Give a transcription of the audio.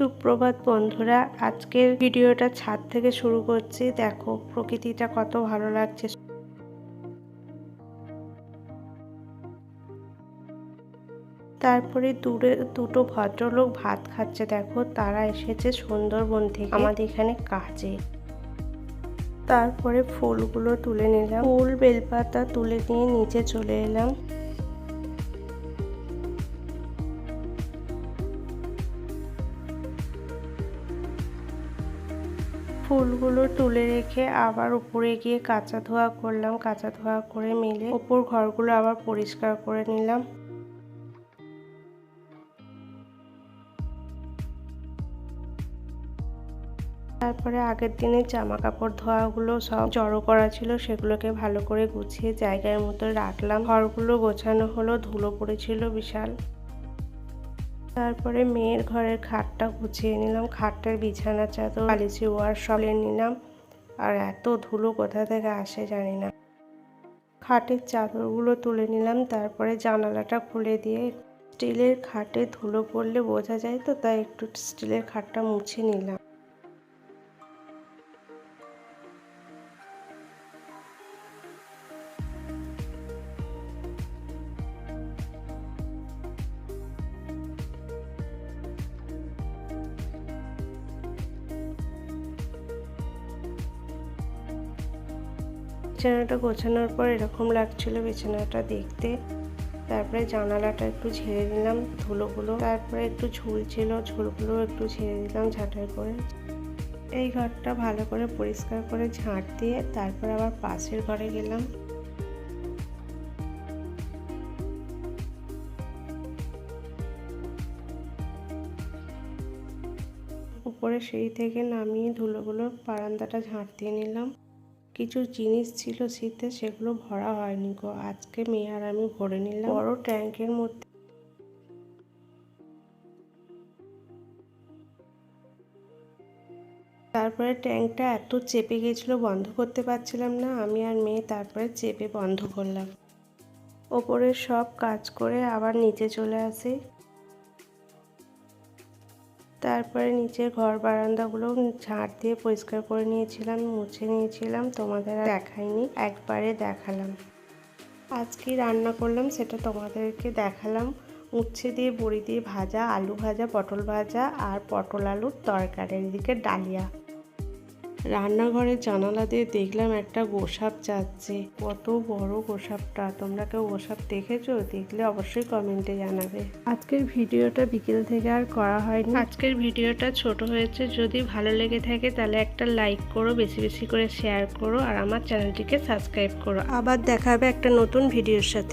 সুপ্রভাত বন্ধুরা, আজকের ভিডিওটা ছাদ থেকে শুরু করছি। দেখো, প্রকৃতিটা কত ভালো লাগছে। তারপরে দূরে দুটো ভদ্রলোক ভাত খাচ্ছে, দেখো, তারা এসেছে সুন্দরবন থেকে। আমাদের এখানে কাজে। তারপরে ফুলগুলো তুলে নিলাম। ফুল বেলপাতা তুলে নিয়ে নিচে চলে এলাম। ফুলগুলো তুলে রেখে আবার উপরে গিয়ে কাঁচা ধোয়া করলাম। কাঁচা ধোয়া করে মিলে উপর ঘরগুলো আবার পরিষ্কার করে নিলাম। তারপরে আগের দিনের জামা কাপড় ধোয়াগুলো সব জড়ো করা ছিল, সেগুলোকে ভালো করে গুছিয়ে জায়গার মতো রাখলাম। ঘরগুলো গোছানো হলো, ধুলো পড়েছিল বিশাল। তারপরে মেয়ের ঘরের খাটটা গুছিয়ে নিলাম খাটটার বিছানা, চাদর, বালিশি ওয়ার সব নিলাম। আর এত ধুলো কোথা থেকে আসে জানি না। খাটের চাদরগুলো তুলে নিলাম, তারপরে জানালাটা খুলে দিয়ে স্টিলের খাটে ধুলো পড়লে বোঝা যায় তো, তাই একটু স্টিলের খাটটা মুছে নিলাম। বিছানাটা গোছানোর পর এরকম লাগছিল বিছানাটা দেখতে। তারপরে জানালাটা একটু ঝেড়ে দিলাম ধুলোগুলো। তারপরে একটু ঝুল ছিল, ঝুলগুলো একটু ঝেড়ে দিলাম ঝাঁটাই করে এই ঘরটা ভালো করে পরিষ্কার করে ঝাঁট দিয়ে তারপর আবার পাশের ঘরে গেলাম। উপরে সিঁড়ি থেকে নামিয়ে ধুলোগুলো বারান্দাটা ঝাঁট দিয়ে নিলাম। কিছু জিনিস ছিল শীতে, সেগুলো ভরা হয়নি গো। আজকে মেয়ে আর আমি ভরে নিলাম। বড় ট্যাঙ্কের মধ্যে তারপরে ট্যাঙ্কটা এত চেপে গেছিল বন্ধ করতে পারছিলাম না। আমি আর মেয়ে তারপরে চেপে বন্ধ করলাম। ওপরে সব কাজ করে আবার নিচে চলে আসি। তারপরে নিচের ঘর বারান্দাগুলো ঝাড় দিয়ে পরিষ্কার করে নিয়েছিলাম, মুছে নিয়েছিলাম, তোমাদের দেখাইনি, একবারে দেখালাম। আজকে রান্না করলাম, সেটা তোমাদেরকে দেখালাম। উচ্ছে দিয়ে বড়ি দিয়ে ভাজা, আলু ভাজা, পটল ভাজা আর পটল আলুর তরকারি, এদিকে ডালিয়া। রান্নাঘরের জানালা দিয়ে দেখলাম একটা গোসাপ যাচ্ছে। কত বড় গোসাপটা। তোমরা কেউ গোসাপ দেখেছ? দেখলে অবশ্যই কমেন্টে জানাবে। আজকের ভিডিওটা বিকেল থেকে আর করা হয়নি। আজকের ভিডিওটা ছোট হয়েছে। যদি ভালো লেগে থাকে তাহলে একটা লাইক করো বেশি বেশি করে শেয়ার করো আর আমার চ্যানেলটিকে সাবস্ক্রাইব করো। আবার দেখা হবে একটা নতুন ভিডিওর সাথে।